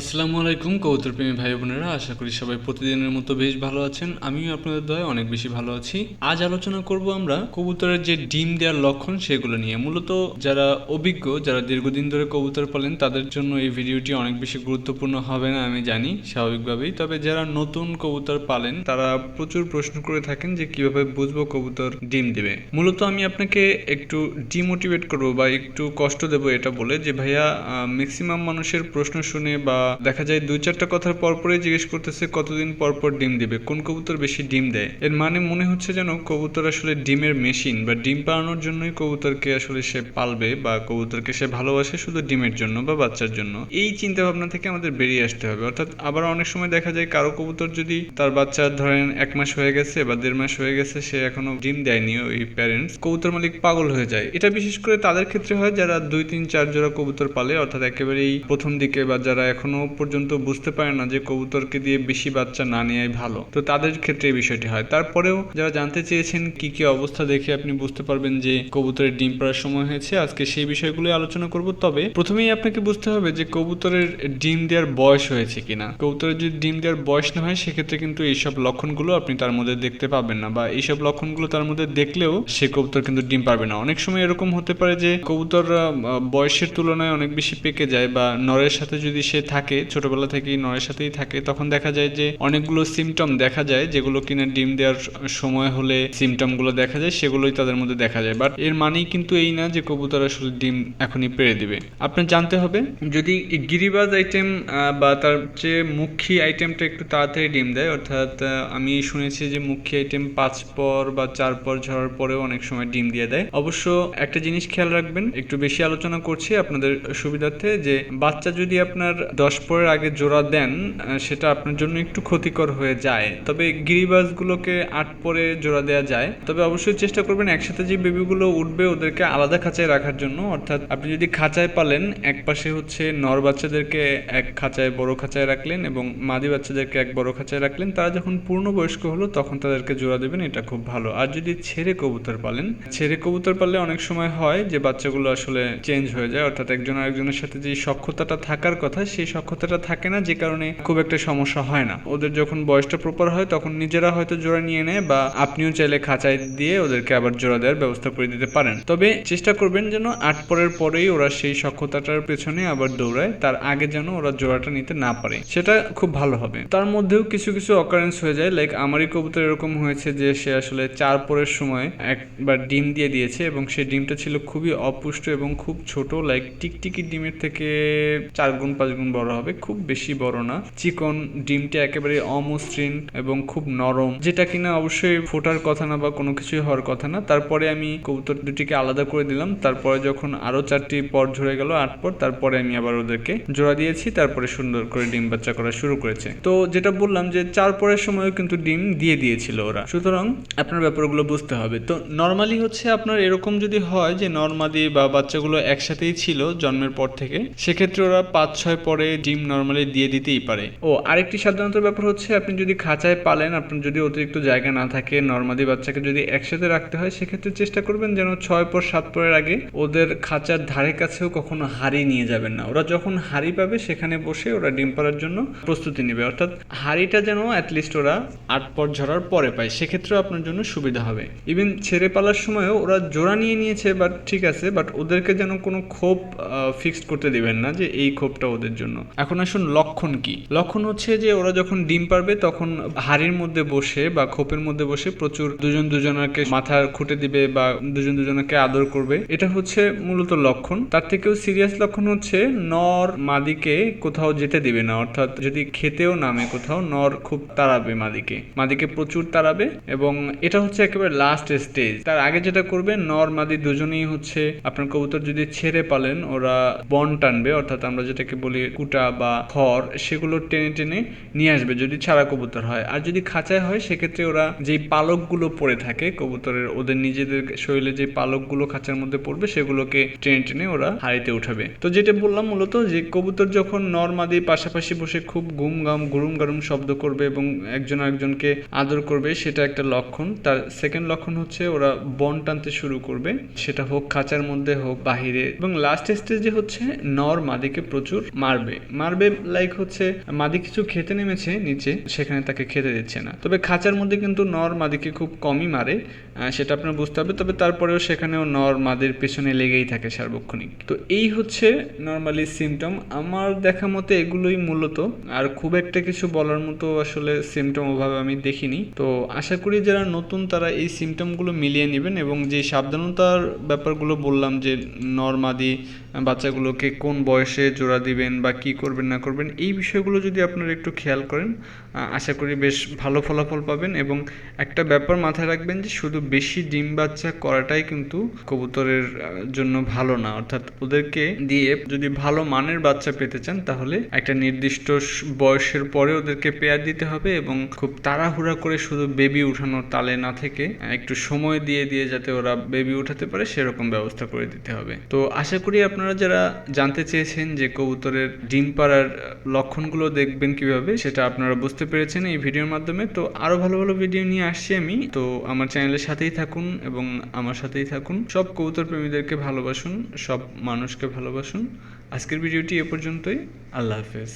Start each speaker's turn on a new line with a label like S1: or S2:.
S1: আসসালামু আলাইকুম কবুতর প্রেমী ভাই বোনেরা। আশা করি সবাই প্রতিদিনের মতো বেশ ভালো আছেন। আমিও আপনাদের দয়ে অনেক বেশি ভালো আছি। আজ আলোচনা করব আমরা কবুতরের যে ডিম দেওয়ার লক্ষণ সেগুলো নিয়ে। মূলত যারা অভিজ্ঞ, যারা দীর্ঘদিন ধরে কবুতর পালেন, তাদের জন্য এই ভিডিওটি অনেক বেশি গুরুত্বপূর্ণ হবে না, আমি জানি, স্বাভাবিকভাবেই। তবে যারা নতুন কবুতর পালেন, তারা প্রচুর প্রশ্ন করে থাকেন যে কীভাবে বুঝব কবুতর ডিম দেবে। মূলত আমি আপনাকে একটু ডিমোটিভেট করব বা একটু কষ্ট দেব এটা বলে যে, ভাইয়া ম্যাক্সিমাম মানুষের প্রশ্ন শুনে বা দেখা যায় দুই চারটা কথার পরপরই জিজ্ঞেস করতেছে কতদিন পর পর ডিম দিবে, কোন কবুতর বেশি ডিম দেয়। এর মানে মনে হচ্ছে যেন কবুতর আসলে ডিমের মেশিন বা ডিম পাড়ানোর জন্যই কবুতরকে আসলে সে পালবে বা কবুতরকে সে ভালোবাসে শুধু ডিমের জন্য বা বাচ্চার জন্য। এই চিন্তা ভাবনা থেকে আমাদের বেরিয়ে আসতে হবে। অর্থাৎ আবার অনেক সময় দেখা যায় কারও কবুতর যদি তার বাচ্চা ধরেন এক মাস হয়ে গেছে বা দেড় মাস হয়ে গেছে, সে এখনও ডিম দেয়নি ওই প্যারেন্টস কবুতর মালিক পাগল হয়ে যায়। এটা বিশেষ করে তাদের ক্ষেত্রে হয় যারা দুই, তিন, চার জোড়া কবুতর পালে, অর্থাৎ একেবারেই প্রথম দিকে বা যারা এখনও পর্যন্ত বুঝতে পারে না যে কবুতরকে দিয়ে বেশি বাচ্চা না নেওয়াই ভালো। তো তাদের ক্ষেত্রে এই বিষয়টি হয়। তারপরেও যারা জানতে চেয়েছেন কি কি অবস্থা দেখে আপনি বুঝতে পারবেন যে কবুতরের ডিম পাড়ার সময় হয়েছে, আজকে সেই বিষয়গুলো আলোচনা করব। তবে প্রথমেই আপনাকে বুঝতে হবে যে কবুতরের ডিম দেওয়ার বয়স হয়েছে কিনা। কবুতরের যদি ডিম দেওয়ার বয়স না হয়, সেক্ষেত্রে কিন্তু এইসব লক্ষণগুলো আপনি তার মধ্যে দেখতে পাবেন না বা এইসব লক্ষণগুলো তার মধ্যে দেখলেও সে কবুতর কিন্তু ডিম পারবে না। অনেক সময় এরকম হতে পারে যে কবুতর বয়সের তুলনায় অনেক বেশি পেকে যায় বা নরের সাথে যদি সে থাকে, ছোটবেলা থেকেই নরের সাথেই থাকে, তখন দেখা যায় যে অনেকগুলো সিমটম দেখা যায় যেগুলো কিনা ডিম দেওয়ার সময় হলে সিমটমগুলো দেখা যায়, সেগুলোই তাদের মধ্যে দেখা যায়। বাট এর মানেই কিন্তু এই না যে কবুতর আসলে ডিম এখনই পেড়ে দিবে। আপনার জানতে হবে, যদি গিরিবাজ আইটেম বা তার যে মুখী আইটেমটা একটু তাড়াতাড়ি ডিম দেয়, অর্থাৎ আমি শুনেছি যে মুখী আইটেম পাঁচ পর বা চার পর ঝরার পরেও অনেক সময় ডিম দিয়ে দেয়। অবশ্য একটা জিনিস খেয়াল রাখবেন, একটু বেশি আলোচনা করছি আপনাদের সুবিধার্থে, যে বাচ্চা যদি আপনার দশ পরের আগে জোড়া দেন সেটা আপনার জন্য একটু ক্ষতিকর হয়ে যায়। তবে গিরিবাজগুলোকে আট পরে জোড়া দেওয়া যায়। তবে অবশ্যই চেষ্টা করবেন একসাথে যে বেবিগুলো উঠবে, ওদেরকে আলাদা খাঁচায় রাখার জন্য। অর্থাৎ আপনি যদি খাঁচায় পালেন, এক পাশে হচ্ছে নর বাচ্চাদেরকে এক খাঁচায় বড় খাঁচায় রাখলেন এবং মাদি বাচ্চাদেরকে এক বড় খাঁচায় রাখলেন, তারা যখন পূর্ণবয়স্ক হলো, তখন তাদেরকে জোড়া দেবেন, এটা খুব ভালো। আর যদি ছেড়ে কবুতর পালেন, ছেড়ে কবুতর পাললে অনেক সময় হয় যে বাচ্চাগুলো আসলে চেঞ্জ হয়ে যায়। অর্থাৎ একজন আরেকজনের সাথে যে সক্ষতাটা থাকার কথা, সেই সক্ষতাটা থাকে না, যে কারণে খুব একটা সমস্যা হয় না। ওদের যখন বয়সটা প্রপার হয়, তখন নিজেরা হয়তো জোড়া নিয়ে নেয় বা আপনিও চাইলে খাঁচায় দিয়ে ওদেরকে আবার জোড়া দেওয়ার ব্যবস্থা করে দিতে পারেন। তবে চেষ্টা করবেন যেন আট পরের পরেই ওরা সেই সক্ষতাটার পেছনে আবার দৌড়ায়, তার আগে যেন ওরা জোড়াটা নিতে না পারে। সেটা খুব ভালো হবে। তার মধ্যেও কিছু কিছু অকারেন্স হয়ে যায় লাইক আমারই কবুতর এরকম হয়েছে যে সে আসলে চার পরের সময় একবার ডিম দিয়ে দিয়েছে এবং সেই ডিমটা ছিল খুবই অপুষ্ট এবং খুব ছোট লাইক টিকটিকি ডিমের থেকে চার গুণ, পাঁচ গুণ বড়। হবে, খুব বেশি বড় না। চিকন, ডিমটা একেবারে অমসৃণ এবং খুব নরম, যেটা কিনা অবশ্যই ফোটার কথা না বা কোনো কিছুই হওয়ার কথা না। তারপরে আমি কবুতর দুটিকে আলাদা করে দিলাম। তারপরে যখন আরও চারটি পর ঝরে গেল আট পর তারপরে আমি আবার ওদেরকে জোড়া দিয়েছি। তারপরে সুন্দর করে ডিম বাচ্চা করা শুরু করেছে। তো যেটা বললাম যে চার পরের সময়ও কিন্তু ডিম দিয়ে দিয়েছিল ওরা। সুতরাং আপনার ব্যাপারগুলো বুঝতে হবে। তো নর্মালি হচ্ছে আপনার এরকম যদি হয় যে নর্মালি বা বাচ্চাগুলো একসাথেই ছিল জন্মের পর থেকে, সেক্ষেত্রে ওরা পাঁচ ছয় পরে ডিম নর্মালি দিয়ে দিতেই পারে। ও, আরেকটি সাধারণত ব্যাপার হচ্ছে, আপনি যদি খাঁচায় পালেন, আপনার যদি অতিরিক্ত জায়গা না থাকে নর্মালি বাচ্চাকে যদি একসাথে রাখতে হয়, সেক্ষেত্রে চেষ্টা করবেন যেন ছয় পর সাত পরের আগে ওদের খাঁচার ধারে কাছেও কখনো হাড়ি নিয়ে যাবেন না। ওরা যখন হাড়ি পাবে, সেখানে বসে ওরা ডিম পাড়ার জন্য প্রস্তুতি নেবে। অর্থাৎ হাড়িটা যেন অ্যাটলিস্ট ওরা আট পর ঝরার পরে পায়, সেক্ষেত্রেও আপনার জন্য সুবিধা হবে। ইভেন ছেড়ে পালার সময়ও ওরা জোড়া নিয়ে নিয়েছে বাট ঠিক আছে বাট ওদেরকে যেন কোনো ক্ষোভ ফিক্সড করতে দিবেন না যে এই ক্ষোভটা ওদের জন্য। এখন আসুন লক্ষণ কি? লক্ষণ হচ্ছে যে ওরা যখন ডিম পারবে তখন হাড়ির মধ্যে বসে বা খোপের মধ্যে বসে প্রচুর দুজন দুজনকে মাথা খুঁটে দিবে বা দুজন দুজনকে আদর করবে। এটা হচ্ছে মূলত লক্ষণ। তার থেকেও সিরিয়াস লক্ষণ হচ্ছে নর মাদিকে কোথাও যেতে দিবে না। অর্থাৎ যদি খেতেও নামে কোথাও, নর খুব তাড়াবে মাদিকে। মাদিকে প্রচুর তাড়াবে এবং এটা হচ্ছে একেবারে লাস্ট স্টেজ তার আগে যেটা করবে, নর মাদি দুজনেই হচ্ছে, আপনার কবুতর যদি ছেড়ে পালেন, ওরা বন টানবে। অর্থাৎ আমরা যেটাকে বলি কুটা। ভুট্টা বা খড় সেগুলো টেনে টেনে নিয়ে আসবে যদি ছাড়া কবুতর হয়। আর যদি খাঁচায় হয়, সেক্ষেত্রে ওরা যেই পালকগুলো পড়ে থাকে কবুতরের, ওদের নিজেদের শরীরে যে পালকগুলো খাঁচার মধ্যে পড়বে, সেগুলোকে টেনে টেনে ওরা হাড়িতে উঠাবে। তো যেটা বললাম মূলত যে, কবুতর যখন নর্মাদি পাশাপাশি বসে খুব গুম গাম, গুরুম গারুম শব্দ করবে এবং একজন আরেকজনকে আদর করবে, সেটা একটা লক্ষণ। তার সেকেন্ড লক্ষণ হচ্ছে ওরা বন টানতে শুরু করবে। সেটা হোক খাঁচার মধ্যে হোক বাহিরে। এবং লাস্ট স্টেজে হচ্ছে, নর মাদিকে প্রচুর মারবে। মারবে লাইক হচ্ছে মাদি কিছু খেতে নেমেছে নিচে, সেখানে তাকে খেতে দিচ্ছে না। তবে খাঁচার মধ্যে কিন্তু নর মাদিকে খুব কমই মারে সেটা আপনার বুঝতে হবে। তবে তারপরেও সেখানেও নর মাদের পেছনে লেগেই থাকে সার্বক্ষণিক। তো এই হচ্ছে নর্মালি সিমটম আমার দেখা মতে এগুলোই মূলত। আর খুব একটা কিছু বলার মতো আসলে সিমটম ওভাবে আমি দেখিনি। তো আশা করি যারা নতুন, তারা এই সিমটমগুলো মিলিয়ে নেবেন এবং যে সাবধানতার ব্যাপারগুলো বললাম যে নর্মাদি বাচ্চাগুলোকে কোন বয়সে জোড়া দিবেন বা কি করবেন, না করবেন, এই বিষয়গুলো যদি আপনারা একটু খেয়াল করেন আশা করি বেশ ভালো ফলাফল পাবেন এবং একটা ব্যাপার মাথায় রাখবেন যে শুধু বেশি ডিম বাচ্চা করাটাই কিন্তু কবুতরের জন্য ভালো না। অর্থাৎ ওদেরকে দিয়ে যদি ভালো মানের বাচ্চা পেতে চান, তাহলে একটা নির্দিষ্ট বয়সের পরে ওদেরকে পেয়ার দিতে হবে এবং খুব তাড়াহুড়া করে শুধু বেবি উঠানোর তালে না থেকে একটু সময় দিয়ে দিয়ে যাতে ওরা বেবি উঠাতে পারে, সেরকম ব্যবস্থা করে দিতে হবে। তো আশা করি আপনারা যারা জানতে চেয়েছেন যে কবুতরের ডিম পাড়ার লক্ষণগুলো দেখবেন কীভাবে, সেটা আপনারা বুঝতে পেরেছেন এই ভিডিওর মাধ্যমে। তো আরও ভালো ভালো ভিডিও নিয়ে আসছি আমি। তো আমার চ্যানেলের সাথেই থাকুন এবং আমার সাথেই থাকুন। সব কবুতর প্রেমীদেরকে ভালোবাসুন, সব মানুষকে ভালোবাসুন। আজকের ভিডিওটি এ পর্যন্তই। আল্লাহ হাফেজ।